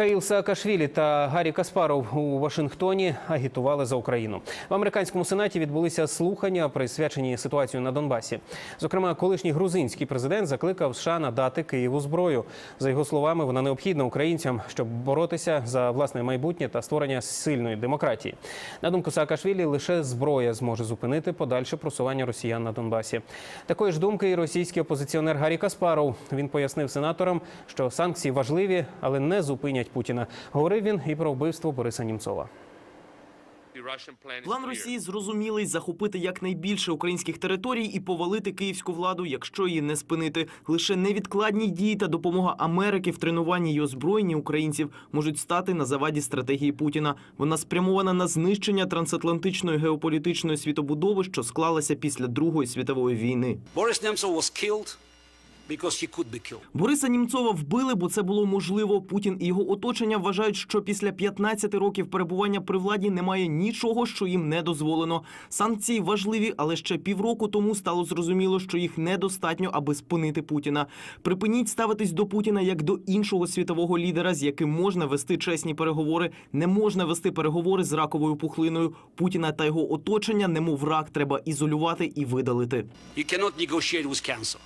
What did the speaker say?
Міхаїл Саакашвілі та Гаррі Каспаров у Вашингтоні агітували за Україну. В американському сенаті відбулися слухання, присвячені ситуацію на Донбасі. Зокрема, колишній грузинський президент закликав США надати Києву зброю. За його словами, вона необхідна українцям, щоб боротися за власне майбутнє та створення сильної демократії. На думку Саакашвілі, лише зброя зможе зупинити подальше просування росіян на Донбасі. Такої ж думки і російський опозиціонер Гаррі Каспаров. Він пояснив сенаторам, що санкції важливі, але не зупинять Путіна. Говорив він і про вбивство Бориса Німцова. План Росії зрозумілий захопити якнайбільше українських територій і повалити київську владу, якщо її не спинити. Лише невідкладні дії та допомога Америки в тренуванні і озброєнні українців можуть стати на заваді стратегії Путіна. Вона спрямована на знищення трансатлантичної геополітичної світобудови, що склалася після Другої світової війни. Boris Nemtsov was killed. Бориса Німцова вбили, бо це було можливо. Путін і його оточення вважають, що після 15 років перебування при владі немає нічого, що їм не дозволено. Санкції важливі, але ще півроку тому стало зрозуміло, що їх недостатньо, аби спинити Путіна. Припиніть ставитись до Путіна як до іншого світового лідера, з яким можна вести чесні переговори. Не можна вести переговори з раковою пухлиною. Путіна та його оточення, немов рак, треба ізолювати і видалити. You cannot negotiate with cancer.